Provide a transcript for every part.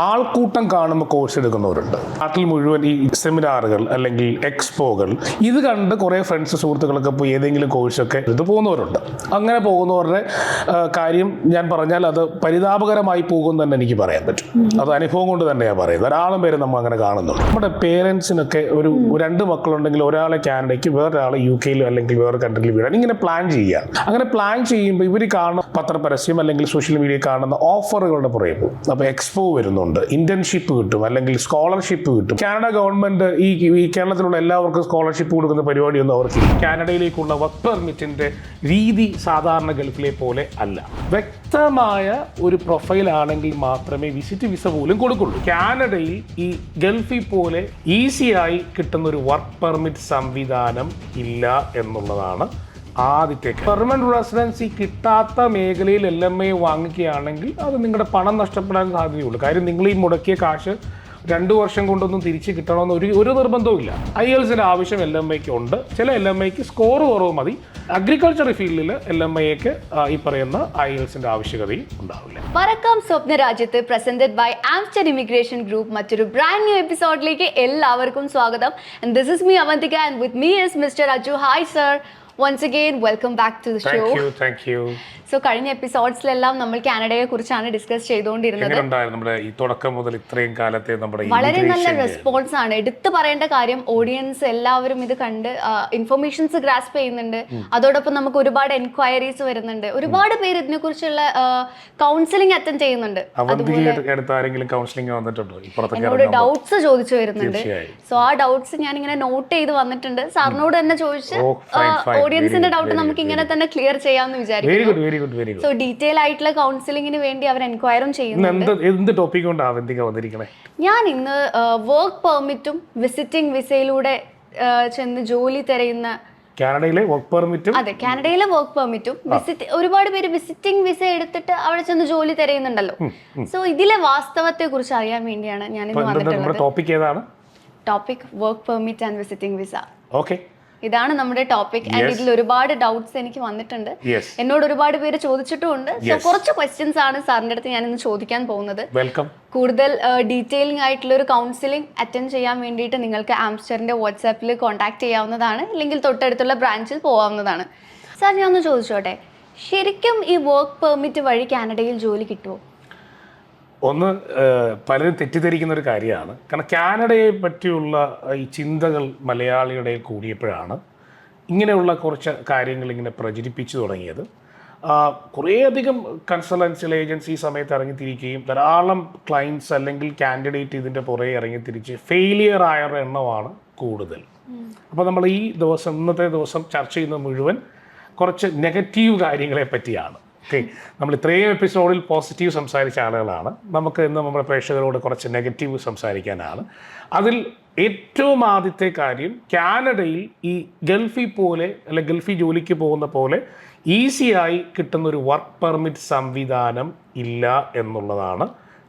ആൾക്കൂട്ടം കാണുമ്പോൾ കോഴ്സ് എടുക്കുന്നവരുണ്ട്. നാട്ടിൽ മുഴുവൻ ഈ സെമിനാറുകൾ അല്ലെങ്കിൽ എക്സ്പോകൾ ഇത് കണ്ട് കുറേ ഫ്രണ്ട്സ് സുഹൃത്തുക്കളൊക്കെ പോയി ഏതെങ്കിലും കോഴ്സൊക്കെ എടുത്ത് പോകുന്നവരുണ്ട്. അങ്ങനെ പോകുന്നവരുടെ കാര്യം ഞാൻ പറഞ്ഞാൽ അത് പരിതാപകരമായി പോകും തന്നെ എനിക്ക് പറയാൻ പറ്റും. അത് അനുഭവം കൊണ്ട് തന്നെയാണ് പറയുന്നത്. ധാരാളം പേര് നമ്മൾ അങ്ങനെ കാണുന്നുണ്ട്. നമ്മുടെ പേരൻസിനൊക്കെ ഒരു രണ്ട് മക്കളുണ്ടെങ്കിൽ ഒരാളെ കാനഡയ്ക്ക് വേറൊരാളെ യു കെയിലോ അല്ലെങ്കിൽ വേറെ കൺട്രിയിൽ വിടാൻ. ഇങ്ങനെ പ്ലാൻ ചെയ്യുക. അങ്ങനെ പ്ലാൻ ചെയ്യുമ്പോൾ ഇവർ കാണുന്ന പത്രപരസ്യം അല്ലെങ്കിൽ സോഷ്യൽ മീഡിയ കാണുന്ന ഓഫറുകളുടെ പുറകെ പോകും. അപ്പോൾ എക്സ്പോ വരുന്നുണ്ട്. ഇന്റേൺഷിപ്പ് കിട്ടും അല്ലെങ്കിൽ സ്കോളർഷിപ്പ് കിട്ടും. കാനഡ ഗവൺമെന്റ് ഈ ഈ കേരളത്തിലുള്ള എല്ലാവർക്കും സ്കോളർഷിപ്പ് കൊടുക്കുന്ന പരിപാടിയൊന്നും അവർക്ക് കാനഡയിലേക്കുള്ള വർക്ക് പെർമിറ്റിന്റെ രീതി സാധാരണ ഗൾഫിലെ പോലെ അല്ല. വ്യക്തമായ ഒരു പ്രൊഫൈൽ ആണെങ്കിൽ മാത്രമേ വിസിറ്റ് വിസ പോലും കൊടുക്കുള്ളൂ. കാനഡയിൽ ഈ ഗൾഫിൽ പോലെ ഈസിയായി കിട്ടുന്ന ഒരു വർക്ക് പെർമിറ്റ് സംവിധാനം ഇല്ല എന്നുള്ളതാണ് ആദ്യത്തെ പെർമനന്റ് റെസിഡൻസി കിട്ടാത്ത മേഖലയിൽ എൽ എം ഐ വാങ്ങിക്കുകയാണെങ്കിൽ അത് നിങ്ങളുടെ പണം നഷ്ടപ്പെടാൻ സാധ്യതയുള്ളൂ. കാര്യം നിങ്ങൾ ഈ മുടക്കിയ കാശ് രണ്ടു വർഷം കൊണ്ടൊന്നും തിരിച്ച് കിട്ടണമെന്ന് ഒരു ഒരു നിർബന്ധവും ഇല്ല ഐ എൽസിന്റെ ആവശ്യം എൽ എം ഐക്ക് ഉണ്ട്. ചില എൽ എം ഐക്ക് സ്കോർ കുറവ് മതി. അഗ്രികൾച്ചർ ഫീൽഡിൽ എൽ എം ഐക്ക് ഈ പറയുന്ന ഐ എൽസിന്റെ ആവശ്യകതയും ഉണ്ടാവില്ല. പറക്കാം സ്വപ്ന രാജ്യത്ത് presented by Amster immigration group മറ്റൊരു ബ്രാൻഡ് ന്യൂ എപ്പിസോഡിലേക്ക് എല്ലാവർക്കും സ്വാഗതം. This is me Avantika and with me is mister Aju hi sir Once again, welcome back to the thank show. Thank you. Thank you. So കഴിഞ്ഞ എപ്പിസോഡ്സിലെല്ലാം നമ്മൾ കാനഡയെ കുറിച്ചാണ് discuss ചെയ്തുകൊണ്ടിരുന്നത്. എങ്ങനെ ഉണ്ടായിരുന്നു നമ്മുടെ ഈ തുടക്കം മുതൽ ഇത്രയും കാലത്തെ നമ്മുടെ വളരെ നല്ല റെസ്പോൺസ് ആണ്. എടുത്തു പറയേണ്ട കാര്യം ഓഡിയൻസ് എല്ലാവരും ഇത് കണ്ട് ഇൻഫർമേഷൻസ് ഗ്രാസ്പ് ചെയ്യുന്നുണ്ട്. അതോടൊപ്പം നമുക്ക് ഒരുപാട് എൻക്വയറീസ് വരുന്നുണ്ട്. ഒരുപാട് പേര് ഇതിനെക്കുറിച്ചുള്ള കൗൺസിലിംഗ് അറ്റൻഡ് ചെയ്യുന്നുണ്ട്. എന്നോട് ഡൗട്ട്സ് ചോദിച്ചു വരുന്നുണ്ട്. സോ ആ ഡൗട്ട്സ് ഞാൻ ഇങ്ങനെ നോട്ട് ചെയ്ത് വന്നിട്ടുണ്ട്. സാറിനോട് തന്നെ ചോദിച്ച്. ഓഡിയൻസിന്റെ ഡൗട്ട് നമുക്ക് ഇങ്ങനെ തന്നെ ക്ലിയർ ചെയ്യാമെന്ന് വിചാരിക്കുന്നു. Good very good so detail ആയിട്ടുള്ള കൗൺസിലിംഗിന് വേണ്ടി അവർ എൻക്വയറും ചെയ്യുന്നുണ്ട്. എന്ത് എന്ത് ടോപ്പിക് കൊണ്ടാണ് അവന്തിക വന്നിരിക്കണേ? ഞാൻ ഇന്ന് വർക്ക് പെർമിറ്റും വിസിറ്റിംഗ് വിസയിലൂടെ ചെന്ന് ജോലി തിരയുന്ന കാനഡയിലെ വർക്ക് പെർമിറ്റും അതെ കാനഡയിലെ വർക്ക് പെർമിറ്റും വിസിറ്റ് ഒരുപാട് പേര് വിസിറ്റിംഗ് വിസ എടുത്തിട്ട് അവിടെ ചെന്ന് ജോലി തിരയുന്നുണ്ടല്ലോ. സോ ഇതിലെ വാസ്തവത്തെ കുറിച്ച് അറിയാൻ വേണ്ടിയാണ് ഞാൻ ഇന്ന് വന്നിട്ടുള്ളത്. ടോപ്പിക് ഏതാണ്? Topic work permit and visiting visa okay ഇതാണ് നമ്മുടെ ടോപ്പിക് ആൻഡ് ഇതിൽ ഒരുപാട് ഡൗട്ട്സ് എനിക്ക് വന്നിട്ടുണ്ട്. എന്നോട് ഒരുപാട് പേര് ചോദിച്ചിട്ടുമുണ്ട്. സോ കുറച്ച് ക്വസ്റ്റ്യൻസ് ആണ് സാറിന്റെ അടുത്ത് ഞാൻ ഇന്ന് ചോദിക്കാൻ പോകുന്നത്. വെൽക്കം കൂടുതൽ ഡീറ്റെയിലിംഗ് ആയിട്ടുള്ള ഒരു കൗൺസിലിംഗ് അറ്റൻഡ് ചെയ്യാൻ വേണ്ടിയിട്ട് നിങ്ങൾക്ക് ആംസ്റ്ററിന്റെ വാട്സാപ്പിൽ കോൺടാക്ട് ചെയ്യാവുന്നതാണ്. അല്ലെങ്കിൽ തൊട്ടടുത്തുള്ള ബ്രാഞ്ചിൽ പോകാവുന്നതാണ് സാർ ഞാൻ ഒന്ന് ചോദിച്ചോട്ടെ. ശരിക്കും ഈ വർക്ക് പെർമിറ്റ് വഴി കാനഡയിൽ ജോലി കിട്ടുമോ ഒന്ന് പലരും തെറ്റിദ്ധരിക്കുന്ന ഒരു കാര്യമാണ്. കാരണം കാനഡയെ പറ്റിയുള്ള ഈ ചിന്തകൾ മലയാളിയുടെ കൂടിയപ്പോഴാണ് ഇങ്ങനെയുള്ള കുറച്ച് കാര്യങ്ങൾ ഇങ്ങനെ പ്രചരിപ്പിച്ചു തുടങ്ങിയത്. കുറേയധികം കൺസൾട്ടൻഷ്യൽ ഏജൻസി സമയത്ത് ഇറങ്ങിത്തിരിക്കുകയും ധാരാളം ക്ലയൻസ് അല്ലെങ്കിൽ കാൻഡിഡേറ്റ് ഇതിന്റെ പുറകെ ഇറങ്ങിത്തിരിച്ച് ഫെയിലിയർ ആയ എണ്ണമാണ് കൂടുതൽ. അപ്പോൾ നമ്മൾ ഈ ദിവസം ഇന്നത്തെ ദിവസം ചർച്ച ചെയ്യുന്ന മുഴുവൻ കുറച്ച് നെഗറ്റീവ് കാര്യങ്ങളെ പറ്റിയാണ്. ഓക്കെ നമ്മൾ ഇത്രയും എപ്പിസോഡിൽ പോസിറ്റീവ് സംസാരിച്ച ആളുകളാണ്. നമുക്ക് ഇന്ന് നമ്മുടെ പ്രേക്ഷകരോട് കുറച്ച് നെഗറ്റീവ് സംസാരിക്കാനാണ്. അതിൽ ഏറ്റവും ആദ്യത്തെ കാര്യം കാനഡയിൽ ഈ ഗൾഫിൽ പോലെ അല്ലെ ഗൾഫിൽ ജോലിക്ക് പോകുന്ന പോലെ ഈസിയായി കിട്ടുന്ന ഒരു വർക്ക് പെർമിറ്റ് സംവിധാനം ഇല്ല എന്നുള്ളതാണ്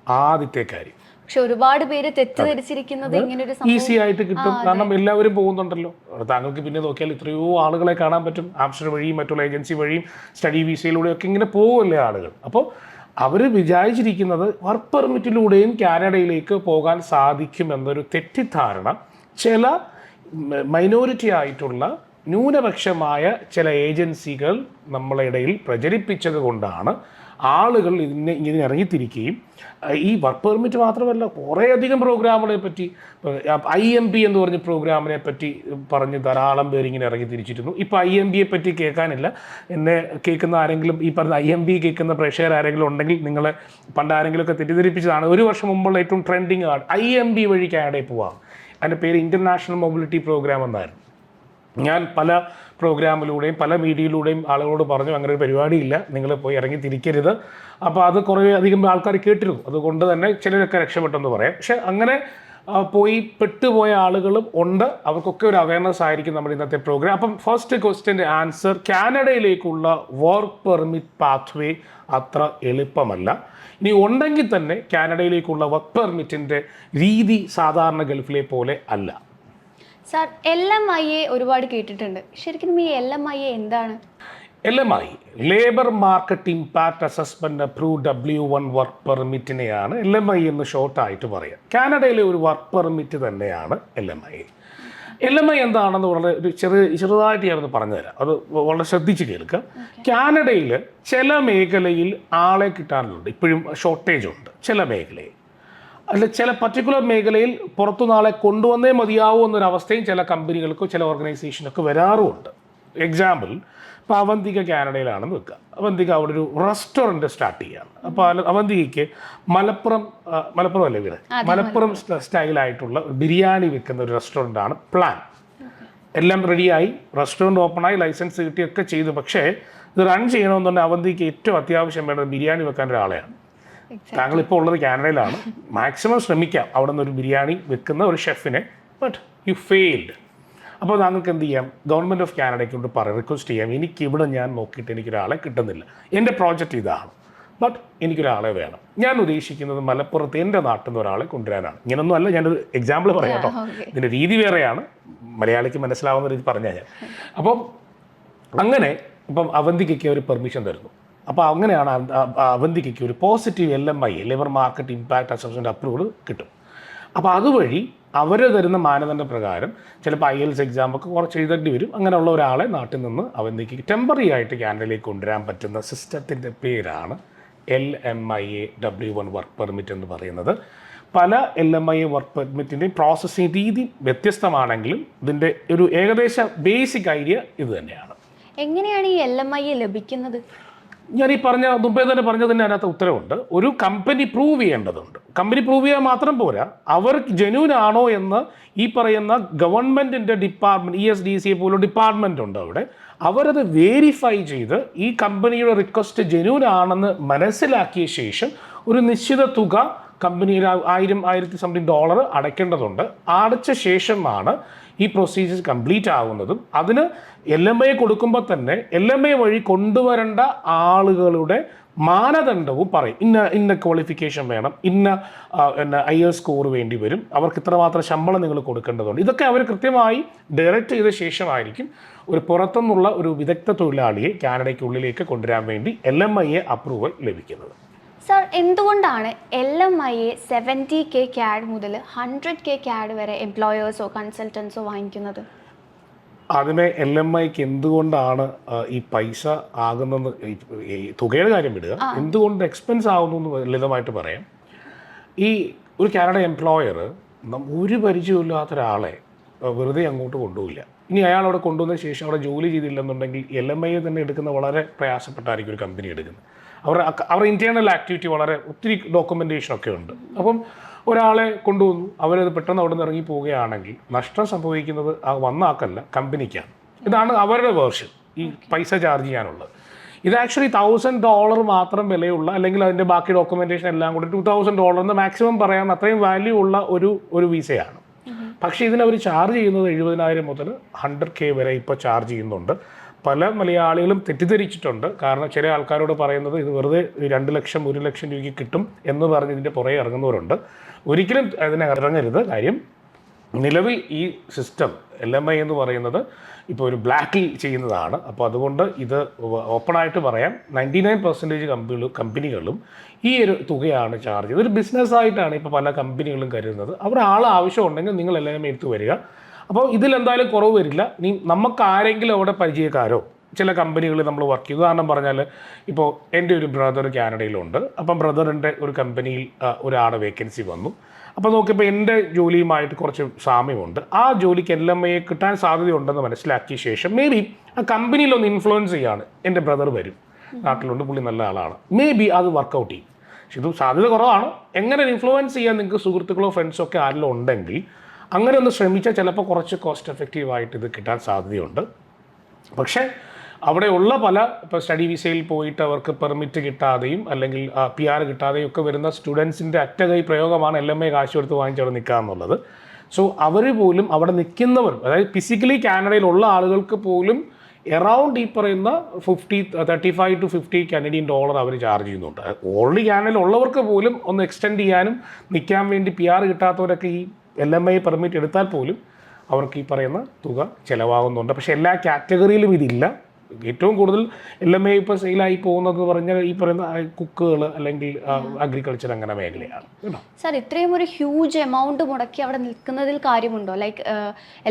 ആദ്യത്തെ കാര്യം. പക്ഷെ ഒരുപാട് പേര് തെറ്റിദ്ധരിച്ചിരിക്കുന്നത് ഇങ്ങനെ ഒരു ഈസി ആയിട്ട് കിട്ടും. കാരണം എല്ലാവരും പോകുന്നുണ്ടല്ലോ. താങ്കൾക്ക് പിന്നെ നോക്കിയാൽ എത്രയോ ആളുകളെ കാണാൻ പറ്റും. ആംസ്റ്റർ വഴിയും മറ്റുള്ള ഏജൻസി വഴിയും സ്റ്റഡി വിസയിലൂടെയും ഒക്കെ ഇങ്ങനെ പോകുമല്ലേ ആളുകൾ. അപ്പോൾ അവർ വിചാരിച്ചിരിക്കുന്നത് വർക്ക് പെർമിറ്റിലൂടെയും കാനഡയിലേക്ക് പോകാൻ സാധിക്കും എന്നൊരു തെറ്റിദ്ധാരണ ചില മൈനോറിറ്റി ആയിട്ടുള്ള ന്യൂനപക്ഷമായ ചില ഏജൻസികൾ നമ്മളെ ഇടയിൽ പ്രചരിപ്പിച്ചത് കൊണ്ടാണ് ആളുകൾ ഇതിനെ ഇങ്ങനെ ഇറങ്ങിത്തിരിക്കുകയും ഈ വർക്ക് പെർമിറ്റ് മാത്രമല്ല കുറേയധികം പ്രോഗ്രാമുകളെ പറ്റി ഐ എം പി എന്ന് പറഞ്ഞ പ്രോഗ്രാമിനെ പറ്റി പറഞ്ഞ് ധാരാളം പേര് ഇങ്ങനെ ഇറങ്ങി തിരിച്ചിരുന്നു ഇപ്പോൾ ഐ എം ബിയെ പറ്റി കേൾക്കാനില്ല. എന്നെ കേൾക്കുന്ന ആരെങ്കിലും ഈ പറഞ്ഞ ഐ എം ബി കേൾക്കുന്ന പ്രേക്ഷകർ ആരെങ്കിലും ഉണ്ടെങ്കിൽ നിങ്ങളെ പണ്ട് ആരെങ്കിലുമൊക്കെ തെറ്റിദ്ധരിപ്പിച്ചതാണ്. ഒരു വർഷം മുമ്പുള്ള ഏറ്റവും ട്രെൻഡിങ് ആണ് ഐ എം ബി വഴി കാനഡയിൽ പോവാം. അതിന്റെ പേര് ഇന്റർനാഷണൽ മൊബിലിറ്റി പ്രോഗ്രാം എന്നായിരുന്നു. ഞാൻ പല പ്രോഗ്രാമിലൂടെയും പല മീഡിയയിലൂടെയും ആളുകളോട് പറഞ്ഞു അങ്ങനെ ഒരു പരിപാടിയില്ല നിങ്ങൾ പോയി ഇറങ്ങി തിരിക്കരുത്. അപ്പോൾ അത് കുറേ അധികം ആൾക്കാർ കേട്ടിരുന്നു. അതുകൊണ്ട് തന്നെ ചിലരൊക്കെ രക്ഷപ്പെട്ടെന്ന് പറയാം. പക്ഷെ അങ്ങനെ പോയി പെട്ടുപോയ ആളുകളും ഉണ്ട്. അവർക്കൊക്കെ ഒരു അവയർനെസ് ആയിരിക്കും നമ്മുടെ ഇന്നത്തെ പ്രോഗ്രാം അപ്പം ഫസ്റ്റ് ക്വസ്റ്റ്യന്റെ ആൻസർ കാനഡയിലേക്കുള്ള വർക്ക് പെർമിറ്റ് പാത്വേ അത്ര എളുപ്പമല്ല. ഇനി ഉണ്ടെങ്കിൽ തന്നെ കാനഡയിലേക്കുള്ള വർക്ക് പെർമിറ്റിന്റെ രീതി സാധാരണ ഗൾഫിലെ പോലെ അല്ല. Sir L M I A ഒരുപാട് കേട്ടിട്ടുണ്ട്. ശരിക്കും ഈ എൽ എം ഐ എ എന്താണ്? L M I labour market impact assessment approve W one work പെർമിറ്റിനെയാണ് L M I എന്ന് ഷോർട്ടായിട്ട് പറയാം. കാനഡയിലെ ഒരു വർക്ക് പെർമിറ്റ് തന്നെയാണ് L M I L M I എന്താണെന്ന് വളരെ ഒരു ചെറിയ ചെറുതായിട്ട് ഞാനൊന്ന് പറഞ്ഞുതരാം. അത് വളരെ ശ്രദ്ധിച്ച് കേൾക്കുക കാനഡയിൽ ചില മേഖലയിൽ ആളെ കിട്ടാനുണ്ട് ഇപ്പോഴും ഷോർട്ടേജ് ഉണ്ട്. ചില മേഖലയിൽ. അല്ല ചില പർട്ടിക്കുലർ മേഖലയിൽ പുറത്തു നാളെ കൊണ്ടുവന്നേ മതിയാവൂ എന്നൊരവസ്ഥയും ചില കമ്പനികൾക്കോ ചില ഓർഗനൈസേഷനൊക്കെ വരാറുമുണ്ട്. എക്സാമ്പിൾ ഇപ്പോൾ അവന്തിക കാനഡയിലാണെന്ന് വെക്കുക അവന്തിക അവിടെ ഒരു റെസ്റ്റോറന്റ് സ്റ്റാർട്ട് ചെയ്യുകയാണ് അപ്പോൾ അവന്തികയ്ക്ക് മലപ്പുറം മലപ്പുറം അല്ലേ വീട്? മലപ്പുറം സ്റ്റൈലായിട്ടുള്ള ബിരിയാണി വിൽക്കുന്ന ഒരു റെസ്റ്റോറന്റാണ് പ്ലാൻ എല്ലാം റെഡിയായി റെസ്റ്റോറന്റ് ഓപ്പണായി ലൈസൻസ് കിട്ടിയൊക്കെ ചെയ്തു. പക്ഷേ ഇത് റൺ ചെയ്യണമെന്നുണ്ടെങ്കിൽ അവന്തിക്ക് ഏറ്റവും അത്യാവശ്യം വേണ്ടത് ബിരിയാണി വെക്കാൻ ഒരാളെയാണ്. താങ്കൾ ഇപ്പോൾ ഉള്ളത് കാനഡയിലാണ്. മാക്സിമം ശ്രമിക്കാം. അവിടെ നിന്ന് ഒരു ബിരിയാണി വെക്കുന്ന ഒരു ഷെഫിനെ ബട്ട് യു ഫെയിൽഡ് അപ്പോൾ താങ്കൾക്ക് എന്ത് ചെയ്യാം? ഗവൺമെന്റ് ഓഫ് കാനഡയ്ക്ക് കൊണ്ട് പറ റിക്വസ്റ്റ് ചെയ്യാം. എനിക്ക് ഇവിടെ ഞാൻ നോക്കിയിട്ട് എനിക്കൊരാളെ കിട്ടുന്നില്ല. എന്റെ പ്രോജക്റ്റ് ഇതാണ്. ബട്ട് എനിക്കൊരാളെ വേണം. ഞാൻ ഉദ്ദേശിക്കുന്നത് മലപ്പുറത്ത് എന്റെ നാട്ടിൽ നിന്ന് ഒരാളെ കൊണ്ടുവരാനാണ്. ഇങ്ങനൊന്നും അല്ല ഞാനൊരു എക്സാമ്പിൾ പറയാം കേട്ടോ. ഇതിന്റെ രീതി വേറെയാണ്. മലയാളിക്ക് മനസ്സിലാവുന്ന രീതി പറഞ്ഞാൽ ഞാൻ. അപ്പം അങ്ങനെ ഇപ്പം അവന്തികയ്ക്ക് ഒരു പെർമിഷൻ തരുന്നു. അപ്പോൾ അങ്ങനെയാണ് അ- അ- അ- അവന്തികയ്ക്ക് ഒരു positive L M I labour market impact assessment approval കിട്ടും. അപ്പോൾ അതുവഴി അവർ തരുന്ന മാനദണ്ഡ പ്രകാരം ചിലപ്പോൾ ഐ എൽസ് എക്സാം ഒക്കെ കുറച്ച് എഴുതേണ്ടി വരും. അങ്ങനെയുള്ള ഒരാളെ നാട്ടിൽ നിന്ന് അവന്തിക്ക് ടെമ്പററി ആയിട്ട് കാനഡയിലേക്ക് കൊണ്ടുവരാൻ പറ്റുന്ന സിസ്റ്റത്തിന്റെ പേരാണ് L M I A W one work permit എന്ന് പറയുന്നത്. പല L M I A work പെർമിറ്റിന്റെയും processing രീതി വ്യത്യസ്തമാണെങ്കിലും ഇതിന്റെ ഒരു ഏകദേശ ബേസിക് ഐഡിയ ഇത് തന്നെയാണ്. എങ്ങനെയാണ് ഈ എൽ എം ഐ എ ലഭിക്കുന്നത്? ഞാൻ ഈ പറഞ്ഞ മുമ്പേ തന്നെ പറഞ്ഞതിന് അതിനകത്ത് ഉത്തരവുണ്ട്. ഒരു കമ്പനി പ്രൂവ് ചെയ്യേണ്ടതുണ്ട്. കമ്പനി പ്രൂവ് ചെയ്യാൻ മാത്രം പോരാ. അവർ ജെന്യൂൻ ആണോ എന്ന് ഈ പറയുന്ന ഗവൺമെന്റിന്റെ department E S D C പോലുള്ള ഡിപ്പാർട്ട്മെന്റ് ഉണ്ട് അവിടെ. അവരത് വേരിഫൈ ചെയ്ത് ഈ കമ്പനിയുടെ റിക്വസ്റ്റ് ജെന്യൂൻ ആണെന്ന് മനസ്സിലാക്കിയ ശേഷം ഒരു നിശ്ചിത തുക കമ്പനിയിൽ ആയിരം ആയിരത്തി സംതിങ് ഡോളർ അടയ്ക്കേണ്ടതുണ്ട്. അടച്ച ശേഷമാണ് ഈ പ്രൊസീജിയർ കംപ്ലീറ്റ് ആകുന്നതും അതിന് എൽ എം ഐ കൊടുക്കുമ്പോൾ തന്നെ എൽ എം ഐ വഴി കൊണ്ടുവരേണ്ട ആളുകളുടെ മാനദണ്ഡവും പറയും. ഇന്ന ഇന്ന ക്വാളിഫിക്കേഷൻ വേണം ഇന്ന പിന്നെ ഐ എസ് സ്കോർ വേണ്ടി വരും. അവർക്ക് ഇത്രമാത്രം ശമ്പളം നിങ്ങൾ കൊടുക്കേണ്ടതുണ്ട്. ഇതൊക്കെ അവർ കൃത്യമായി ഡയറക്റ്റ് ചെയ്ത ശേഷമായിരിക്കും ഒരു പുറത്തുനിന്നുള്ള ഒരു വിദഗ്ധ തൊഴിലാളിയെ കാനഡയ്ക്കുള്ളിലേക്ക് കൊണ്ടുവരാൻ വേണ്ടി L M I A approval ലഭിക്കുന്നത്. സാർ എന്തുകൊണ്ടാണ് L M I A seventy K CAD മുതൽ ഹൺഡ്രഡ് കെ ക്യാഡ് വരെ എംപ്ലോയേഴ്സോ കൺസൾട്ടൻസോ വാങ്ങിക്കുന്നത്? ആദ്യമേ എൽ എം ഐക്ക് എന്തുകൊണ്ടാണ് ഈ പൈസ ആകുന്നത്? തുകയുടെ കാര്യം വിടുക. എന്തുകൊണ്ട് എക്സ്പെൻസ് ആകുന്നു എന്ന് ലളിതമായിട്ട് പറയാം. ഈ ഒരു കാനഡ എംപ്ലോയർ ഒരു പരിചയമില്ലാത്ത ഒരാളെ വെറുതെ അങ്ങോട്ട് കൊണ്ടുപോയില്ല ഇനി അയാൾ അവിടെ കൊണ്ടുവന്ന ശേഷം അവിടെ ജോലി ചെയ്തില്ലെന്നുണ്ടെങ്കിൽ എൽ എം ഐ തന്നെ എടുക്കുന്ന വളരെ പ്രയാസപ്പെട്ടായിരിക്കും ഒരു കമ്പനി എടുക്കുന്നത്. അവർ അവർ ഇന്റേർണൽ ആക്ടിവിറ്റി വളരെ ഒത്തിരി ഡോക്യുമെന്റേഷനൊക്കെ ഉണ്ട്. അപ്പം ഒരാളെ കൊണ്ടുവന്നു അവരത് പെട്ടെന്ന് അവിടെ നിന്ന് ഇറങ്ങി പോവുകയാണെങ്കിൽ നഷ്ടം സംഭവിക്കുന്നത് ആ വന്ന ആക്കല്ല കമ്പനിക്കാണ് ഇതാണ് അവരുടെ വേർഷൻ ഈ പൈസ ചാർജ് ചെയ്യാനുള്ളത്. ഇത് ആക്ച്വലി തൗസൻഡ് ഡോളർ മാത്രം വിലയുള്ള അല്ലെങ്കിൽ അതിന്റെ ബാക്കി ഡോക്യുമെന്റേഷൻ എല്ലാം കൂടി ടു തൗസൻഡ് ഡോളർ എന്ന് മാക്സിമം പറയാൻ അത്രയും വാല്യൂ ഉള്ള ഒരു ഒരു വിസയാണ് പക്ഷേ ഇതിനവർ ചാർജ് ചെയ്യുന്നത് എഴുപതിനായിരം മുതൽ ഹൺഡ്രഡ് കെ വരെ ഇപ്പോൾ ചാർജ് ചെയ്യുന്നുണ്ട്. പല മലയാളികളും തെറ്റിദ്ധരിച്ചിട്ടുണ്ട്. കാരണം ചില ആൾക്കാരോട് പറയുന്നത് ഇത് വെറുതെ രണ്ട് ലക്ഷം ഒരു ലക്ഷം രൂപയ്ക്ക് കിട്ടും എന്ന് പറഞ്ഞ് ഇതിന്റെ പുറകെ ഇറങ്ങുന്നവരുണ്ട്. ഒരിക്കലും അതിനെ ഇറങ്ങരുത്. കാര്യം നിലവിൽ ഈ സിസ്റ്റം എൽ എം ഐ എന്ന് പറയുന്നത് ഇപ്പോൾ ഒരു ബ്ലാക്കിൽ ചെയ്യുന്നതാണ്. അപ്പോൾ അതുകൊണ്ട് ഇത് ഓപ്പണായിട്ട് പറയാം നയന്റി നയൻ പെർസെന്റേജ് കമ്പനികൾ കമ്പനികളും ഈ ഒരു തുകയാണ് ചാർജ് ചെയ്തത് ഒരു ബിസിനസ്സായിട്ടാണ് ഇപ്പോൾ പല കമ്പനികളും കരുതുന്നത്. അവിടെ ആൾ ആവശ്യമുണ്ടെങ്കിൽ നിങ്ങൾ എൽ എം എടുത്ത് വരിക. അപ്പോൾ ഇതിലെന്തായാലും കുറവ് വരില്ല. നീ നമുക്ക് ആരെങ്കിലും അവിടെ പരിചയക്കാരോ ചില കമ്പനികളിൽ നമ്മൾ വർക്ക് ചെയ്തു. കാരണം പറഞ്ഞാൽ ഇപ്പോൾ എന്റെ ഒരു ബ്രദർ കാനഡയിലുണ്ട് അപ്പം ബ്രദറിന്റെ ഒരു കമ്പനിയിൽ ഒരാളെ വേക്കൻസി വന്നു. അപ്പോൾ നോക്കിയപ്പോൾ എന്റെ ജോലിയുമായിട്ട് കുറച്ച് സാമ്യമുണ്ട്. ആ ജോലിക്ക് എൽ എം ഐ കിട്ടാൻ സാധ്യതയുണ്ടെന്ന് മനസ്സിലാക്കിയ ശേഷം മേ ബി ആ കമ്പനിയിലൊന്ന് ഇൻഫ്ലുവൻസ് ചെയ്യാണ്. എന്റെ ബ്രദർ വരും. നാട്ടിലുണ്ട് പുള്ളി നല്ല ആളാണ്. മേ ബി അത് വർക്കൗട്ട് ചെയ്യും. പക്ഷെ ഇത് സാധ്യത കുറവാണ്. എങ്ങനെ ഇൻഫ്ലുവൻസ് ചെയ്യാൻ നിങ്ങൾക്ക് സുഹൃത്തുക്കളോ ഫ്രണ്ട്സോ ഒക്കെ ആരെങ്കിലും ഉണ്ടെങ്കിൽ അങ്ങനെ ഒന്ന് ശ്രമിച്ചാൽ ചിലപ്പോൾ കുറച്ച് കോസ്റ്റ് എഫക്റ്റീവായിട്ട് ഇത് കിട്ടാൻ സാധ്യതയുണ്ട്. പക്ഷേ അവിടെയുള്ള പല ഇപ്പോൾ സ്റ്റഡി വിസയിൽ പോയിട്ട് അവർക്ക് പെർമിറ്റ് കിട്ടാതെയും അല്ലെങ്കിൽ പി ആർ കിട്ടാതെയും ഒക്കെ വരുന്ന സ്റ്റുഡൻസിന്റെ അറ്റകൈ പ്രയോഗമാണ് എൽ എം എ കാശ് കൊടുത്ത് വാങ്ങിച്ചവിടെ നിൽക്കുക എന്നുള്ളത്. സോ അവർ പോലും അവിടെ നിൽക്കുന്നവർ അതായത് ഫിസിക്കലി കാനഡയിലുള്ള ആളുകൾക്ക് പോലും എറൗണ്ട് ഈ പറയുന്ന fifty thirty five to fifty Canadian dollar our charge ചെയ്യുന്നുണ്ട് ഓൾറെഡി കാനഡയിൽ ഉള്ളവർക്ക് പോലും ഒന്ന് എക്സ്റ്റെൻഡ് ചെയ്യാനും നിൽക്കാൻ വേണ്ടി പി ആർ കിട്ടാത്തവരൊക്കെ ഈ എൽ എം ഐ പെർമിറ്റ് എടുത്താൽ പോലും അവർക്ക് ഈ പറയുന്ന തുക ചിലവാകുന്നുണ്ട്. പക്ഷേ എല്ലാ കാറ്റഗറിയിലും ഇതില്ല. ഏറ്റവും കൂടുതൽ എൽ എം എ ഇപ്പോൾ സെയിലായി പോകുന്നത് പറഞ്ഞാൽ ഈ പറയുന്ന കുക്കുകൾ അല്ലെങ്കിൽ അഗ്രികൾച്ചർ അങ്ങനെ മേഖലയാണ് സാർ ഇത്രയും ഒരു ഹ്യൂജ് എമൗണ്ട് മുടക്കി അവിടെ നിൽക്കുന്നതിൽ കാര്യമുണ്ടോ? ലൈക്ക്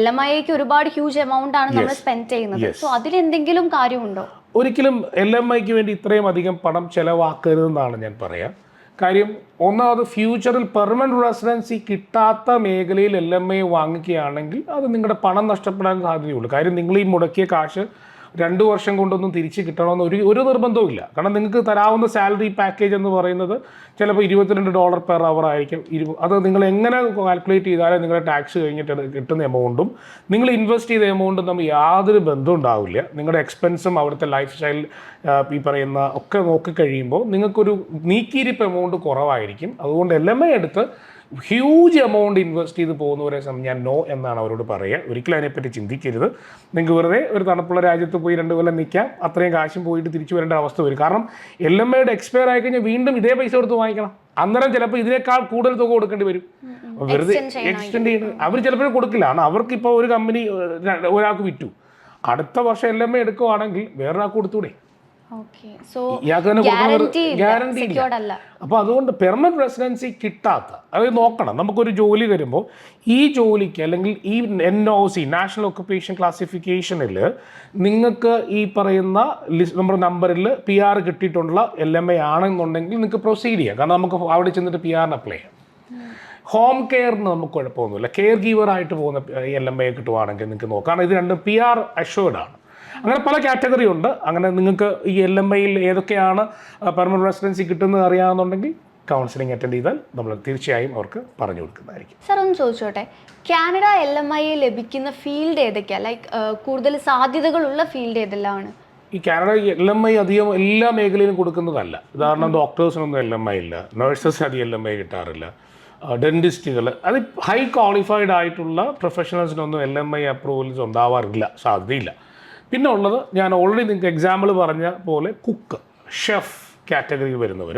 എൽ എം ഐക്ക് ഒരുപാട് ഹ്യൂജ് എമൗണ്ട് ആണ് നമ്മൾ സ്പെൻഡ് ചെയ്യുന്നത്. സോ അതിലെന്തെങ്കിലും കാര്യമുണ്ടോ? ഒരിക്കലും എൽ എം ഐക്ക് വേണ്ടി ഇത്രയും അധികം പണം ചെലവാക്കരുതെന്നാണ് ഞാൻ പറയാം. കാര്യം ഒന്നാമത് ഫ്യൂച്ചറിൽ പെർമനന്റ് റെസിഡൻസി കിട്ടാത്ത മേഖലയിൽ എൽ എം ഐ വാങ്ങിക്കുകയാണെങ്കിൽ അത് നിങ്ങളുടെ പണം നഷ്ടപ്പെടാൻ സാധ്യതയുള്ളൂ. കാര്യം നിങ്ങൾ ഈ മുടക്കിയ കാശ് രണ്ട് വർഷം കൊണ്ടൊന്നും തിരിച്ച് കിട്ടണമെന്ന് ഒരു ഒരു നിർബന്ധവും ഇല്ല കാരണം നിങ്ങൾക്ക് തരാവുന്ന സാലറി പാക്കേജ് എന്ന് പറയുന്നത് ചിലപ്പോൾ ഇരുപത്തിരണ്ട് ഡോളർ പെർ അവർ ആയിരിക്കും. ഇരു അത് നിങ്ങൾ എങ്ങനെ കാൽക്കുലേറ്റ് ചെയ്താലും നിങ്ങളുടെ ടാക്സ് കഴിഞ്ഞിട്ട് കിട്ടുന്ന എമൗണ്ടും നിങ്ങൾ ഇൻവെസ്റ്റ് ചെയ്ത എമൗണ്ടും തമ്മിൽ യാതൊരു ബന്ധവും ഉണ്ടാവില്ല. നിങ്ങളുടെ എക്സ്പെൻസും അവിടുത്തെ ലൈഫ് സ്റ്റൈൽ ഈ പറയുന്ന ഒക്കെ നോക്കിക്കഴിയുമ്പോൾ നിങ്ങൾക്കൊരു നീക്കിയിരിപ്പ് എമൗണ്ട് കുറവായിരിക്കും. അതുകൊണ്ട് എൽ എം എടുത്ത് ഹ്യൂജ് എമൗണ്ട് ഇൻവെസ്റ്റ് ചെയ്ത് പോകുന്നവരെ സമയം ഞാൻ നോ എന്നാണ് അവരോട് പറയുക ഒരിക്കലും അതിനെപ്പറ്റി ചിന്തിക്കരുത്. നിങ്ങൾക്ക് വെറുതെ ഒരു തണുപ്പുള്ള രാജ്യത്ത് പോയി രണ്ട് കൊല്ലം നിൽക്കാം അത്രയും കാശും പോയിട്ട് തിരിച്ചു വരേണ്ട അവസ്ഥ വരും. കാരണം എൽ എം ഐയുടെ എക്സ്പയർ ആയി കഴിഞ്ഞാൽ വീണ്ടും ഇതേ പൈസ കൊടുത്ത് വാങ്ങിക്കണം. അന്നേരം ചിലപ്പോൾ ഇതിനേക്കാൾ കൂടുതൽ തുക കൊടുക്കേണ്ടി വരും. വെറുതെ. എക്സ്റ്റെൻഡ് ചെയ്യുന്നത് അവർ ചിലപ്പോൾ കൊടുക്കില്ല. കാരണം അവർക്ക് ഇപ്പോൾ ഒരു കമ്പനി ഒരാൾക്ക് വിറ്റു. അടുത്ത വർഷം എൽ എം ഐ എടുക്കുവാണെങ്കിൽ വേറൊരാൾക്ക് കൊടുത്തൂടെ? ഇയാൾക്ക് തന്നെ കൊടുക്കാൻ ഗ്യാരണ്ടി അപ്പോൾ അതുകൊണ്ട് പെർമനന്റ് റെസിഡൻസി കിട്ടാത്ത അത് നോക്കണം നമുക്കൊരു ജോലി വരുമ്പോൾ ഈ ജോലിക്ക് അല്ലെങ്കിൽ ഈ N O C national occupation ക്ലാസിഫിക്കേഷനിൽ നിങ്ങൾക്ക് ഈ പറയുന്ന ലിസ്റ്റ് നമ്മുടെ നമ്പറിൽ പി ആർ കിട്ടിയിട്ടുള്ള എൽ എം എ ആണെന്നുണ്ടെങ്കിൽ നിങ്ങൾക്ക് പ്രൊസീഡ് ചെയ്യാം. കാരണം നമുക്ക് അവിടെ ചെന്നിട്ട് പി ആറിന് അപ്ലൈ ചെയ്യാം. ഹോം കെയറിന് നമുക്ക് കുഴപ്പമൊന്നുമില്ല. കെയർ ഗീവർ ആയിട്ട് പോകുന്ന എൽ എം എ കിട്ടുവാണെങ്കിൽ നിങ്ങൾക്ക് നോക്കാം. കാരണം ഇത് രണ്ടും പി ആർ അഷ്വേർഡ് ആണ്. അങ്ങനെ പല കാറ്റഗറി ഉണ്ട്. അങ്ങനെ നിങ്ങൾക്ക് ഈ എൽ എം ഐയിൽ ഏതൊക്കെയാണ് പെർമനന്റ് റെസിഡൻസി കിട്ടുന്നത് അറിയാമെന്നുണ്ടെങ്കിൽ കൗൺസിലിംഗ് അറ്റൻഡ് ചെയ്താൽ നമ്മൾ തീർച്ചയായും അവർക്ക് പറഞ്ഞു കൊടുക്കുന്നതായിരിക്കും. സാർ ഒന്ന് ചോദിച്ചോട്ടെ? കാനഡ എൽ എം ഐ ലഭിക്കുന്ന ഫീൽഡ് ഏതൊക്കെയാണ് ലൈക്ക് കൂടുതൽ സാധ്യതകളുള്ള ഫീൽഡ് ഏതെല്ലാമാണ്? ഈ കാനഡ എൽ എം ഐ അധികം എല്ലാ മേഖലയിലും കൊടുക്കുന്നതല്ല. ഉദാഹരണം ഡോക്ടേഴ്സിനൊന്നും എൽ എം ഐ ഇല്ല. നഴ്സസ് അധികം എൽ എം ഐ കിട്ടാറില്ല. ഡെന്റിസ്റ്റുകൾ അത് ഹൈ ക്വാളിഫൈഡ് ആയിട്ടുള്ള പ്രൊഫഷണൽസിനൊന്നും എൽ എം ഐ അപ്രൂവൽസ് ഉണ്ടാവാറില്ല. സാധ്യതയില്ല. പിന്നെ ഉള്ളത് ഞാൻ ഓൾറെഡി നിങ്ങൾക്ക് എക്സാമ്പിൾ പറഞ്ഞ പോലെ കുക്ക് ഷെഫ് കാറ്റഗറിയിൽ വരുന്നവർ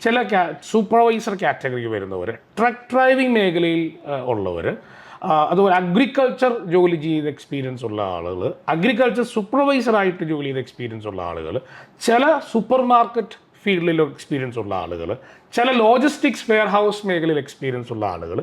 ചില കാ സൂപ്പർവൈസർ കാറ്റഗറിയിൽ വരുന്നവർ ട്രക്ക് ഡ്രൈവിംഗ് മേഖലയിൽ ഉള്ളവർ അതുപോലെ അഗ്രികൾച്ചർ ജോലി ചെയ്ത എക്സ്പീരിയൻസ് ഉള്ള ആളുകൾ അഗ്രികൾച്ചർ സൂപ്പർവൈസറായിട്ട് ജോലി ചെയ്ത എക്സ്പീരിയൻസ് ഉള്ള ആളുകൾ ചില സൂപ്പർ മാർക്കറ്റ് ഫീൽഡിൽ എക്സ്പീരിയൻസ് ഉള്ള ആളുകൾ ചില ലോജിസ്റ്റിക്സ് വെയർ ഹൗസ് മേഖലയിൽ എക്സ്പീരിയൻസ് ഉള്ള ആളുകൾ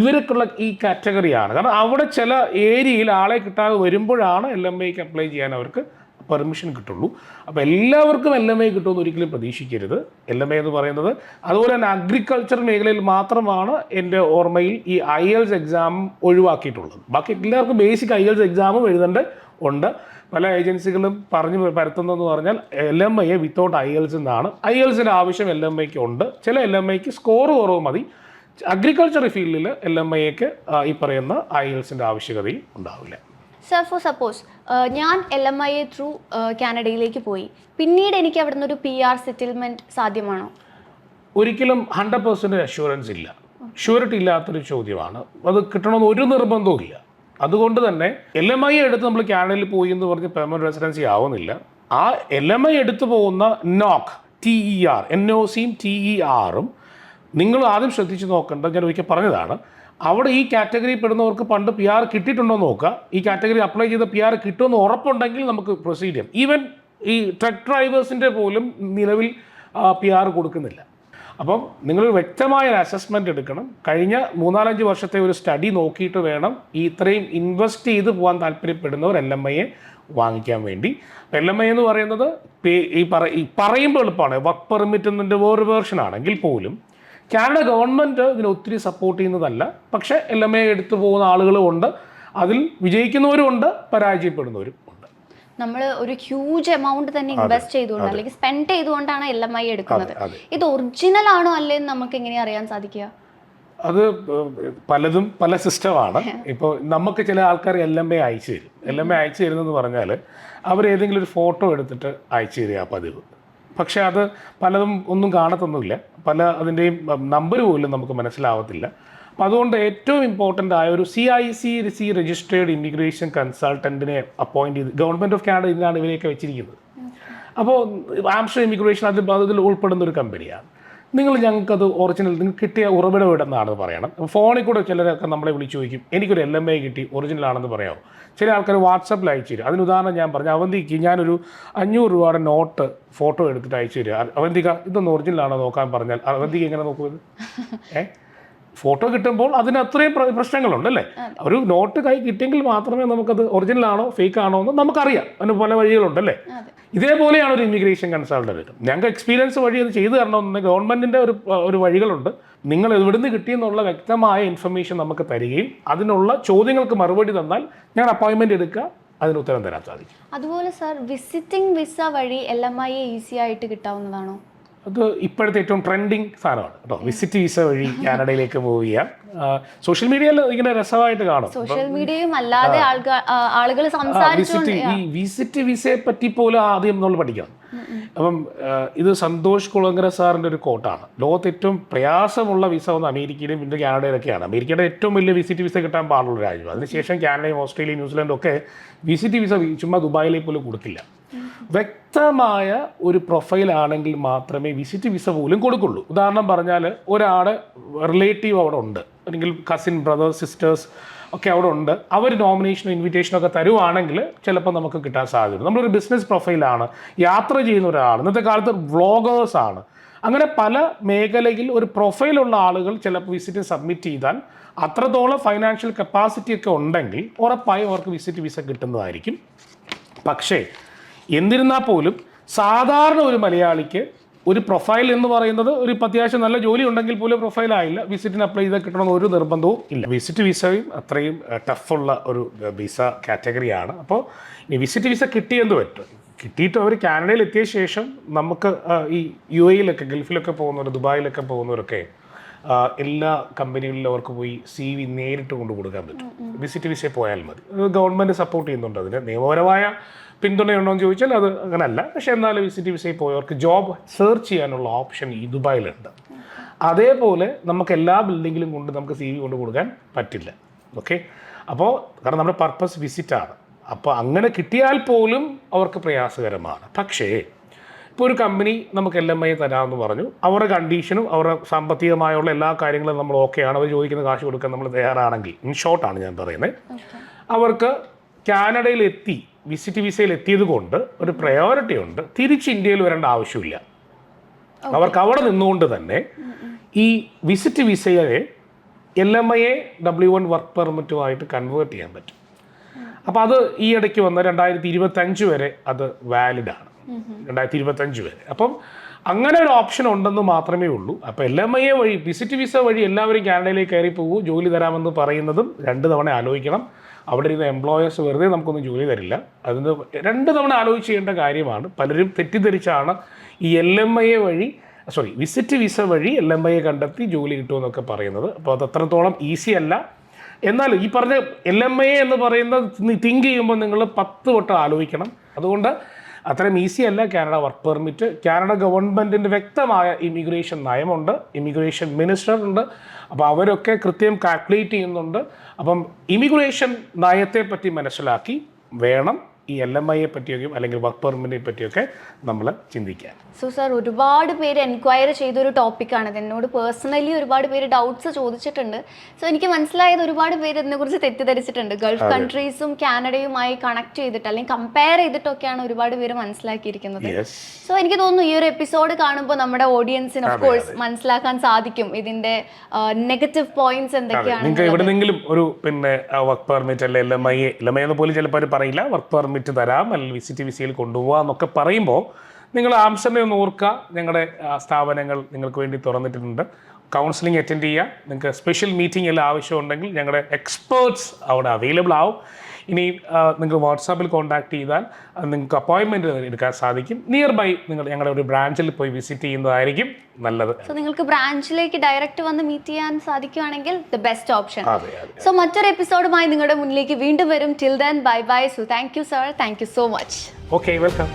ഇവരൊക്കെയുള്ള ഈ കാറ്റഗറിയാണ് കാരണം അവിടെ ചില ഏരിയയിൽ ആളെ കിട്ടാതെ വരുമ്പോഴാണ് എൽ എം ഐക്ക് അപ്ലൈ ചെയ്യാൻ അവർക്ക് പെർമിഷൻ കിട്ടുള്ളൂ. അപ്പോൾ എല്ലാവർക്കും എൽ എം ഐ കിട്ടുമെന്ന് ഒരിക്കലും പ്രതീക്ഷിക്കരുത്. എൽ എം ഐ എന്ന് പറയുന്നത് അതുപോലെ തന്നെ അഗ്രികൾച്ചർ മേഖലയിൽ മാത്രമാണ് എന്റെ ഓർമ്മയിൽ ഈ ഐ എൽസ് എക്സാം ഒഴിവാക്കിയിട്ടുള്ളത്. ബാക്കി എല്ലാവർക്കും ബേസിക് ഐ എൽസ് എക്സാമും എഴുതേണ്ട ഉണ്ട്. പല ഏജൻസികളും പറഞ്ഞു പരത്തുന്നതെന്ന് പറഞ്ഞാൽ എൽ എം ഐയെ വിത്തൗട്ട് ഐ എൽസ് എന്നാണ്. ഐ എൽസിന്റെ ആവശ്യം എൽ എം ഐക്ക് ഉണ്ട്. ചില എൽ എം ഐക്ക് സ്കോർ കുറവ് മതി. അഗ്രികൾച്ചർ ഫീൽഡിൽ എൽ എം ഐക്ക് ഈ പറയുന്ന ഐ എൽസിന്റെ ആവശ്യകതയും ഉണ്ടാവില്ല. സർ ഫോർ സപ്പോസ് ഞാൻ എൽ എം ഐ ത്രൂ കാനഡയിലേക്ക് പോയി. പിന്നീട് എനിക്ക് അവിടെ നിന്ന് ഒരു പി ആർ സെറ്റിൽമെന്റ് സാധ്യമാണോ? ഒരിക്കലും ഹൺഡ്രഡ് പെർസെന്റ് അഷുറൻസ് ഇല്ല. ഷുവറിറ്റി ഇല്ലാത്തൊരു ചോദ്യമാണ്. അത് കിട്ടണമെന്ന് ഒരു നിർബന്ധവും ഇല്ല അതുകൊണ്ട് തന്നെ എൽ എം ഐ എടുത്ത് നമ്മൾ കാനഡയിൽ പോയി എന്ന് പറഞ്ഞ് പെർമനന്റ് റെസിഡൻസി ആവുന്നില്ല. ആ എൽ എം ഐ എടുത്തു പോകുന്ന നോക്ക് T E R N O സിയും ടി ഇ ആറും നിങ്ങൾ ആദ്യം ശ്രദ്ധിച്ച് നോക്കേണ്ടത് ഞാൻ ഒരിക്കൽ പറഞ്ഞതാണ് അവിടെ ഈ കാറ്റഗറി പെടുന്നവർക്ക് പണ്ട് പി ആർ കിട്ടിയിട്ടുണ്ടോ നോക്കുക. ഈ കാറ്റഗറി അപ്ലൈ ചെയ്ത പി ആർ കിട്ടുമെന്ന് ഉറപ്പുണ്ടെങ്കിൽ നമുക്ക് പ്രൊസീഡ് ചെയ്യാം. ഈവൻ ഈ ട്രക്ക് ഡ്രൈവേഴ്സിന്റെ പോലും നിലവിൽ പി ആർ കൊടുക്കുന്നില്ല. അപ്പം നിങ്ങൾ വ്യക്തമായ ഒരു അസസ്മെന്റ് എടുക്കണം. കഴിഞ്ഞ മൂന്നാലഞ്ച് വർഷത്തെ ഒരു സ്റ്റഡി നോക്കിയിട്ട് വേണം ഈ ഇത്രയും ഇൻവെസ്റ്റ് ചെയ്ത് പോകാൻ താല്പര്യപ്പെടുന്നവർ എൽ എം ഐയെ വാങ്ങിക്കാൻ വേണ്ടി. എൽ എം ഐ എന്ന് പറയുന്നത് ഈ പറ ഈ പറയുമ്പോൾ എളുപ്പമാണ്. വർക്ക് പെർമിറ്റ് എന്നതിന്റെ വേറൊരു വേർഷൻ ആണെങ്കിൽ പോലും കാനഡ ഗവൺമെന്റ് ഇതിനെ ഒത്തിരി സപ്പോർട്ട് ചെയ്യുന്നതല്ല. പക്ഷേ എൽ എം ഐ എടുത്തു പോകുന്ന ആളുകളും ഉണ്ട്. അതിൽ വിജയിക്കുന്നവരും ഉണ്ട് പരാജയപ്പെടുന്നവരും. നമ്മൾ ഒരു ഹ്യൂജ് എമൗണ്ട് തന്നെ ഇൻവെസ്റ്റ് ചെയ്തുകൊണ്ട് അല്ലെങ്കിൽ സ്പെൻഡ് ചെയ്തുകൊണ്ടാണ് എൽ എം ഐ എടുക്കുന്നത്. ഇത് ഒറിജിനൽ ആണോ അല്ലേ എന്ന് നമുക്ക് എങ്ങനെ അറിയാൻ സാധിക്കുക? അത് പലതും പല സിസ്റ്റമാണ് ഇപ്പോൾ നമുക്ക് ചില ആൾക്കാർ എൽ എം എ അയച്ചു തരും. എൽ എം എ അയച്ചു തരുന്നതെന്ന് പറഞ്ഞാൽ അവർ ഏതെങ്കിലും ഒരു ഫോട്ടോ എടുത്തിട്ട് അയച്ചു തരിക പതിവ്. പക്ഷേ അത് പലതും ഒന്നും കാണത്തൊന്നുമില്ല. പല അതിന്റെയും നമ്പർ പോലും നമുക്ക് മനസ്സിലാവത്തില്ല. അപ്പം അതുകൊണ്ട് ഏറ്റവും ഇമ്പോർട്ടന്റ് ആയ ഒരു C I C C registered immigration കൺസൾട്ടന്റിനെ appoint ചെയ്ത് ഗവൺമെന്റ് ഓഫ് കാനഡ ഇതിനാണ് ഇവരെയൊക്കെ വെച്ചിരിക്കുന്നത്. അപ്പോൾ ആംസ്റ്റർ ഇമിഗ്രേഷൻ അതിൽ അതിൽ ഉൾപ്പെടുന്ന ഒരു കമ്പനിയാണ് നിങ്ങൾ ഞങ്ങൾക്കത് ഒറിജിനൽ നിങ്ങൾക്ക് കിട്ടിയ ഉറവിടം ഇടുന്നതാണെന്ന് പറയണം. ഫോണിൽ കൂടെ ചിലരൊക്കെ നമ്മളെ വിളിച്ചു ചോദിക്കും എനിക്കൊരു എൽ എം ഐ കിട്ടി ഒറിജിനൽ ആണെന്ന് പറയാമോ? ചില ആൾക്കാർ വാട്സപ്പിൽ അയച്ചു തരും. അതിന് ഉദാഹരണം ഞാൻ പറഞ്ഞു അവന്തിക്ക് ഞാനൊരു അഞ്ഞൂറ് രൂപയുടെ നോട്ട് ഫോട്ടോ എടുത്തിട്ട് അയച്ചു തരിക അവന്തിക ഇതൊന്ന് ഒറിജിനൽ ആണോ നോക്കാൻ പറഞ്ഞാൽ അവന്തിക്ക് എങ്ങനെ നോക്കുന്നത് ഏ? ഫോട്ടോ കിട്ടുമ്പോൾ അതിന് അത്രയും പ്ര- പ്രശ്നങ്ങളുണ്ട് അല്ലേ? ഒരു നോട്ട് കൈ കിട്ടിയെങ്കിൽ മാത്രമേ നമുക്കത് ഒറിജിനൽ ആണോ ഫേക്ക് ആണോ എന്ന് നമുക്കറിയാം. അതിന് പല വഴികളുണ്ട് അല്ലേ? ഇതേപോലെയാണ് ഒരു ഇമിഗ്രേഷൻ കൺസൾട്ടന്റ് ഞങ്ങൾക്ക് എക്സ്പീരിയൻസ് വഴി അത് ചെയ്തു തരണമെന്ന് ഗവൺമെന്റിന്റെ ഒരു ഒരു വഴികളുണ്ട്. നിങ്ങൾ എവിടുന്ന് കിട്ടിയെന്നുള്ള വ്യക്തമായ ഇൻഫർമേഷൻ നമുക്ക് തരികയും അതിനുള്ള ചോദ്യങ്ങൾക്ക് മറുപടി തന്നാൽ ഞാൻ അപ്പോയിൻമെന്റ് എടുക്കുക അതിന് ഉത്തരം തരാൻ സാധിക്കും. അതുപോലെ സാർ വിസിറ്റിംഗ് വിസ വഴി എൽ എം ഐ ഈസി ആയിട്ട് കിട്ടാവുന്നതാണോ? അത് ഇപ്പോഴത്തെ ഏറ്റവും ട്രെൻഡിങ് സാധനമാണ് കേട്ടോ. വിസിറ്റ് വിസ വഴി കാനഡയിലേക്ക് മൂവ് ചെയ്യാം സോഷ്യൽ മീഡിയയിൽ ഇങ്ങനെ രസമായിട്ട് കാണും. സോഷ്യൽ മീഡിയയും അല്ലാതെ ആളുകൾ വിസിറ്റ് ഈ വിസിറ്റ് വിസയെ പറ്റി പോലും ആദ്യം നമ്മൾ പഠിക്കണം. അപ്പം ഇത് സന്തോഷ് കുളങ്കര സാറിന്റെ ഒരു കോട്ടാണ് ലോകത്ത് ഏറ്റവും പ്രയാസമുള്ള വിസ ഒന്ന് അമേരിക്കയിലും പിന്നെ കാനഡയിലൊക്കെയാണ്. അമേരിക്കയുടെ ഏറ്റവും വലിയ വിസിറ്റ് വിസ കിട്ടാൻ പാടുള്ള രാജ്യം. അതിനുശേഷം കാനഡയും ഓസ്ട്രേലിയയും ന്യൂസിലൻഡും ഒക്കെ വിസിറ്റ് വിസ ചുമ്മാ ദുബായിലേക്ക് പോലും കൊടുക്കില്ല വ്യക്തമായ ഒരു പ്രൊഫൈൽ ആണെങ്കിൽ മാത്രമേ വിസിറ്റ് വിസ പോലും കൊടുക്കുള്ളൂ. ഉദാഹരണം പറഞ്ഞാൽ ഒരാൾ റിലേറ്റീവ് അവിടെ ഉണ്ട്. അല്ലെങ്കിൽ കസിൻ ബ്രദേഴ്സ് സിസ്റ്റേഴ്സ് ഒക്കെ അവിടെ ഉണ്ട്. അവർ നോമിനേഷനും ഇൻവിറ്റേഷനും ഒക്കെ തരുവാണെങ്കിൽ ചിലപ്പോൾ നമുക്ക് കിട്ടാൻ സാധ്യത നമ്മളൊരു ബിസിനസ് പ്രൊഫൈലാണ് യാത്ര ചെയ്യുന്ന ഒരാൾ ഇന്നത്തെ കാലത്ത് വ്ളോഗേഴ്സ് ആണ്. അങ്ങനെ പല മേഖലയിൽ ഒരു പ്രൊഫൈലുള്ള ആളുകൾ ചിലപ്പോൾ വിസിറ്റ് സബ്മിറ്റ് ചെയ്താൽ അത്രത്തോളം ഫൈനാൻഷ്യൽ കപ്പാസിറ്റി ഒക്കെ ഉണ്ടെങ്കിൽ ഉറപ്പായും അവർക്ക് വിസിറ്റ് വിസ കിട്ടുന്നതായിരിക്കും. പക്ഷേ എന്നിരുന്നാൽ പോലും സാധാരണ ഒരു മലയാളിക്ക് ഒരു പ്രൊഫൈൽ എന്ന് പറയുന്നത് ഒരു അത്യാവശ്യം നല്ല ജോലി ഉണ്ടെങ്കിൽ പോലും പ്രൊഫൈൽ ആയില്ല. വിസിറ്റിന് അപ്ലൈ ചെയ്താൽ കിട്ടണമെന്ന് ഒരു നിർബന്ധവും ഇല്ല. വിസിറ്റ് വിസയും അത്രയും ടഫുള്ള ഒരു വിസ കാറ്റഗറിയാണ് അപ്പോൾ ഈ വിസിറ്റ് വിസ കിട്ടിയെന്ന് പറ്റും. കിട്ടിയിട്ട് അവർ കാനഡയിൽ എത്തിയ ശേഷം നമുക്ക് ഈ യു എയിലൊക്കെ ഗൾഫിലൊക്കെ പോകുന്നവർ ദുബായിലൊക്കെ പോകുന്നവരൊക്കെ എല്ലാ കമ്പനികളിലും അവർക്ക് പോയി സി വി നേരിട്ട് കൊണ്ടു കൊടുക്കാൻ പറ്റും. വിസിറ്റ് വിസേ പോയാൽ മതി. ഗവൺമെന്റ് സപ്പോർട്ട് ചെയ്യുന്നുണ്ട്. അതിന് നിയമപരമായ പിന്തുണയുണ്ടോ എന്ന് ചോദിച്ചാൽ അത് അങ്ങനല്ല. പക്ഷേ എന്നാലും വിസിറ്റ് വിസയിൽ പോയവർക്ക് ജോബ് സെർച്ച് ചെയ്യാനുള്ള ഓപ്ഷൻ ഈ ദുബായിലുണ്ട്. അതേപോലെ നമുക്ക് എല്ലാ ബിൽഡിങ്ങിലും കൊണ്ട് നമുക്ക് സി വി കൊണ്ട് കൊടുക്കാൻ പറ്റില്ല. ഓക്കെ അപ്പോൾ കാരണം നമ്മുടെ പർപ്പസ് വിസിറ്റാണ് അപ്പോൾ അങ്ങനെ കിട്ടിയാൽ പോലും അവർക്ക് പ്രയാസകരമാണ്. പക്ഷേ ഇപ്പോൾ ഒരു കമ്പനി നമുക്ക് എൽ എം ഐ തരാമെന്ന് പറഞ്ഞു. അവരുടെ കണ്ടീഷനും അവരുടെ സാമ്പത്തികമായുള്ള എല്ലാ കാര്യങ്ങളും നമ്മൾ ഓക്കെയാണ് അവർ ചോദിക്കുന്ന കാശ് കൊടുക്കാൻ നമ്മൾ തയ്യാറാണെങ്കിൽ ഇൻ ഷോർട്ടാണ് ഞാൻ പറയുന്നത് അവർക്ക് കാനഡയിൽ എത്തി വിസിറ്റ് വിസയിൽ എത്തിയത് കൊണ്ട് ഒരു പ്രയോറിറ്റി ഉണ്ട്. തിരിച്ച് ഇന്ത്യയിൽ വരേണ്ട ആവശ്യമില്ല. അവർക്ക് അവിടെ നിന്നുകൊണ്ട് തന്നെ ഈ visit വിസയെ L M I A W one work പെർമിറ്റുമായിട്ട് convert ചെയ്യാൻ പറ്റും. അപ്പോൾ അത് ഈ ഇടയ്ക്ക് വന്ന രണ്ടായിരത്തി ഇരുപത്തഞ്ച് വരെ അത് വാലിഡ് ആണ്. രണ്ടായിരത്തി ഇരുപത്തഞ്ച് വരെ. അപ്പം അങ്ങനെ ഒരു ഓപ്ഷൻ ഉണ്ടെന്ന് മാത്രമേ ഉള്ളൂ. അപ്പോൾ എൽ എം ഐ എ വഴി വിസിറ്റ് വിസ വഴി എല്ലാവരും കാനഡയിലേക്ക് കയറി പോകൂ. ജോലി തരാമെന്ന് പറയുന്നതും രണ്ട് തവണ ആലോചിക്കണം. അവിടെ ഇരുന്ന എംപ്ലോയേഴ്സ് വെറുതെ നമുക്കൊന്നും ജോലി തരില്ല. അതിന് രണ്ട് തവണ ആലോചിച്ച് ചെയ്യേണ്ട കാര്യമാണ്. പലരും തെറ്റിദ്ധരിച്ചാണ് ഈ എൽ എം ഐ എ വഴി സോറി വിസിറ്റ് വിസ വഴി എൽ എം ഐ എ കണ്ടെത്തി ജോലി കിട്ടുമെന്നൊക്കെ പറയുന്നത്. അപ്പോൾ അത് അത്രത്തോളം ഈസി അല്ല. എന്നാൽ ഈ പറഞ്ഞ എൽ എം ഐ എന്ന് പറയുന്നത് തിങ്ക് ചെയ്യുമ്പോൾ നിങ്ങൾ പത്ത് വട്ടം ആലോചിക്കണം. അതുകൊണ്ട് അത്രയും ഈസി അല്ല കാനഡ വർക്ക് പെർമിറ്റ് കാനഡ ഗവൺമെന്റിന്റെ വ്യക്തമായ ഇമിഗ്രേഷൻ നയമുണ്ട്. ഇമിഗ്രേഷൻ മിനിസ്റ്റർ ഉണ്ട്. അപ്പോൾ അവരൊക്കെ കൃത്യം കാൽക്കുലേറ്റ് ചെയ്യുന്നുണ്ട്. അപ്പം ഇമിഗ്രേഷൻ നയത്തെ പറ്റി മനസ്സിലാക്കി വേണം ഈ എൽ എം ഐയെ പറ്റിയൊക്കെയും അല്ലെങ്കിൽ വർക്ക് പെർമിറ്റിനെ പറ്റിയൊക്കെ നമ്മൾ ചിന്തിക്കുക സോ സാർ ഒരുപാട് പേര് എൻക്വയറി ചെയ്തൊരു ടോപ്പിക്കാണ് എന്നോട് പേഴ്സണലി ഒരുപാട് പേര് ഡൗട്ട്സ് ചോദിച്ചിട്ടുണ്ട്. സോ എനിക്ക് മനസ്സിലായത് ഒരുപാട് പേര് ഇതിനെക്കുറിച്ച് തെറ്റിദ്ധരിച്ചിട്ടുണ്ട്. ഗൾഫ് കൺട്രീസും കാനഡയുമായി കണക്ട് ചെയ്തിട്ട് അല്ലെങ്കിൽ കമ്പയർ ചെയ്തിട്ടൊക്കെയാണ് ഒരുപാട് പേര് മനസ്സിലാക്കിയിരിക്കുന്നത്. സോ എനിക്ക് തോന്നുന്നു ഈ ഒരു എപ്പിസോഡ് കാണുമ്പോൾ നമ്മുടെ ഓഡിയൻസിന് ഓഫ് കോഴ്സ് മനസ്സിലാക്കാൻ സാധിക്കും. ഇതിന്റെ നെഗറ്റീവ് പോയിന്റ്സ് എന്തൊക്കെയാണ് നിങ്ങൾക്ക് എവിടെന്നെങ്കിലും ഒരു പിന്നെ വർക്ക് പെർമിറ്റ് അല്ലെ L M I L M I എന്ന് പോലും ചിലപ്പോൾ പറയില്ല. വർക്ക് പെർമിറ്റ് തരാം അല്ലെങ്കിൽ വിസിറ്റ് വിസയിൽ കൊണ്ടുപോകാം എന്നൊക്കെ പറയുമ്പോൾ നിങ്ങൾ ആംസ്റ്റർഡെ ഒന്ന് ഓർക്കുക. ഞങ്ങളുടെ സ്ഥാപനങ്ങൾ നിങ്ങൾക്ക് വേണ്ടി തുറന്നിട്ടുണ്ട് കൗൺസിലിംഗ് അറ്റൻഡ് ചെയ്യുക. നിങ്ങൾക്ക് സ്പെഷ്യൽ മീറ്റിംഗ് എല്ലാം ആവശ്യമുണ്ടെങ്കിൽ ഞങ്ങളുടെ എക്സ്പേർട്സ് അവിടെ അവൈലബിൾ ആവും. ഇനി നിങ്ങൾ വാട്സാപ്പിൽ കോൺടാക്ട് ചെയ്താൽ നിങ്ങൾക്ക് അപ്പോയിൻമെന്റ് എടുക്കാൻ സാധിക്കും. നിയർ ബൈ നിങ്ങൾ ഞങ്ങളുടെ ഒരു ബ്രാഞ്ചിൽ പോയി വിസിറ്റ് ചെയ്യുന്നതായിരിക്കും നല്ലത്. സോ നിങ്ങൾക്ക് ബ്രാഞ്ചിലേക്ക് ഡയറക്റ്റ് വന്ന് മീറ്റ് ചെയ്യാൻ സാധിക്കുകയാണെങ്കിൽ ദ ബെസ്റ്റ് ഓപ്ഷൻ സോ മറ്റൊരു എപ്പിസോഡുമായി നിങ്ങളുടെ മുന്നിലേക്ക് വീണ്ടും വരും. Till then bye bye so thank you sir thank you so much okay welcome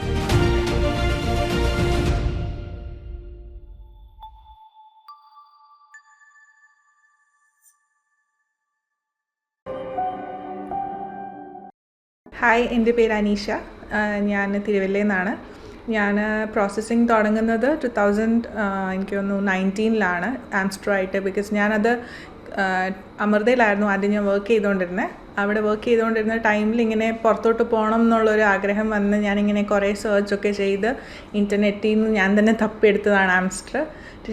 hi എന്റെ പേര് അനീഷ. ഞാൻ തിരുവല്ലയിൽ നിന്നാണ് ഞാൻ പ്രോസസ്സിങ് തുടങ്ങുന്നത് ടു തൗസൻഡ് എനിക്ക് തോന്നുന്നു നയന്റീനിലാണ് ആംസ്ട്രോ ആയിട്ട് ബിക്കോസ് ഞാനത് അമൃതയിലായിരുന്നു ആദ്യം ഞാൻ വർക്ക് ചെയ്തുകൊണ്ടിരുന്നത് അവിടെ വർക്ക് ചെയ്തുകൊണ്ടിരുന്ന ടൈമിൽ ഇങ്ങനെ പുറത്തോട്ട് പോകണം എന്നുള്ളൊരു ആഗ്രഹം വന്ന് ഞാനിങ്ങനെ കുറേ സെർച്ചൊക്കെ ചെയ്ത് ഇന്റർനെറ്റിൽ നിന്ന് ഞാൻ തന്നെ തപ്പിയെടുത്തതാണ് ആംസ്റ്റർ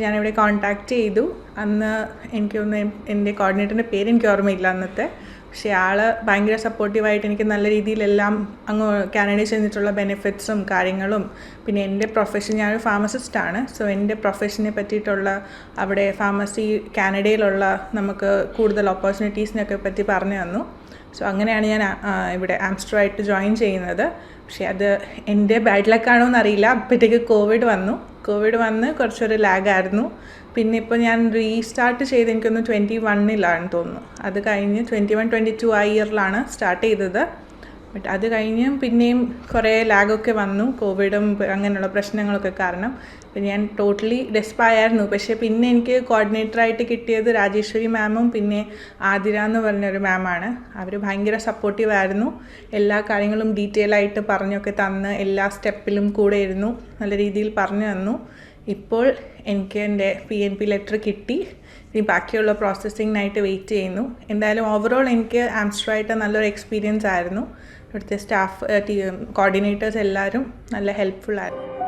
ഞാനിവിടെ കോൺടാക്റ്റ് ചെയ്തു. അന്ന് എനിക്ക് തോന്നുന്നു എന്റെ കോർഡിനേറ്ററിന്റെ പേര് എനിക്ക് ഓർമ്മയില്ല അന്നത്തെ. പക്ഷേ ആൾ ഭയങ്കര സപ്പോർട്ടീവായിട്ട് എനിക്ക് നല്ല രീതിയിലെല്ലാം അങ്ങ് കാനഡയിൽ ചെന്നിട്ടുള്ള ബെനിഫിറ്റ്സും കാര്യങ്ങളും. പിന്നെ എന്റെ പ്രൊഫഷൻ ഞാനൊരു ഫാർമസിസ്റ്റാണ് സോ എന്റെ പ്രൊഫഷനെ പറ്റിയിട്ടുള്ള അവിടെ ഫാർമസി കാനഡയിലുള്ള നമുക്ക് കൂടുതൽ ഓപ്പർച്യൂണിറ്റീസിനൊക്കെ പറ്റി പറഞ്ഞു തന്നു. സോ അങ്ങനെയാണ് ഞാൻ ഇവിടെ ആംസ്റ്റർ ആയിട്ട് ജോയിൻ ചെയ്യുന്നത്. പക്ഷേ അത് എന്റെ ബാഡ് ലക്കാണോ എന്നറിയില്ല അപ്പോഴത്തേക്ക് കോവിഡ് വന്നു. കോവിഡ് വന്ന് കുറച്ചൊരു ലാഗായിരുന്നു പിന്നെ ഇപ്പോൾ ഞാൻ റീസ്റ്റാർട്ട് ചെയ്ത് എനിക്കൊന്ന് ട്വന്റി വണ്ണിലാണ് തോന്നുന്നു. അത് കഴിഞ്ഞ് ട്വന്റി വൺ ട്വന്റി ടു ആ ഇയറിലാണ് സ്റ്റാർട്ട് ചെയ്തത്. ബട്ട് അത് കഴിഞ്ഞ് പിന്നെയും കുറേ ലാഗൊക്കെ വന്നു. കോവിഡും അങ്ങനെയുള്ള പ്രശ്നങ്ങളൊക്കെ കാരണം. പിന്നെ ഞാൻ ടോട്ടലി ഡെസ്പായായിരുന്നു പക്ഷേ പിന്നെ എനിക്ക് കോർഡിനേറ്ററായിട്ട് കിട്ടിയത് രാജേശ്വരി മാമും പിന്നെ ആതിര എന്ന് പറഞ്ഞൊരു മാമാണ് അവർ ഭയങ്കര സപ്പോർട്ടീവ് ആയിരുന്നു. എല്ലാ കാര്യങ്ങളും ഡീറ്റെയിൽ ആയിട്ട് പറഞ്ഞൊക്കെ തന്ന് എല്ലാ സ്റ്റെപ്പിലും കൂടെ ഇരുന്നു. നല്ല രീതിയിൽ പറഞ്ഞു തന്നു. ഇപ്പോൾ എനിക്ക് എന്റെ പി എൻ പി ലെറ്റർ കിട്ടി. ഇനി ബാക്കിയുള്ള പ്രോസസ്സിങ്ങിനായിട്ട് വെയിറ്റ് ചെയ്യുന്നു. എന്തായാലും ഓവറോൾ എനിക്ക് ആംസ്റ്ററായിട്ട് നല്ലൊരു എക്സ്പീരിയൻസ് ആയിരുന്നു. ഇവിടുത്തെ സ്റ്റാഫ് കോർഡിനേറ്റേഴ്സ് എല്ലാവരും നല്ല ഹെൽപ്ഫുൾ ആയിരുന്നു.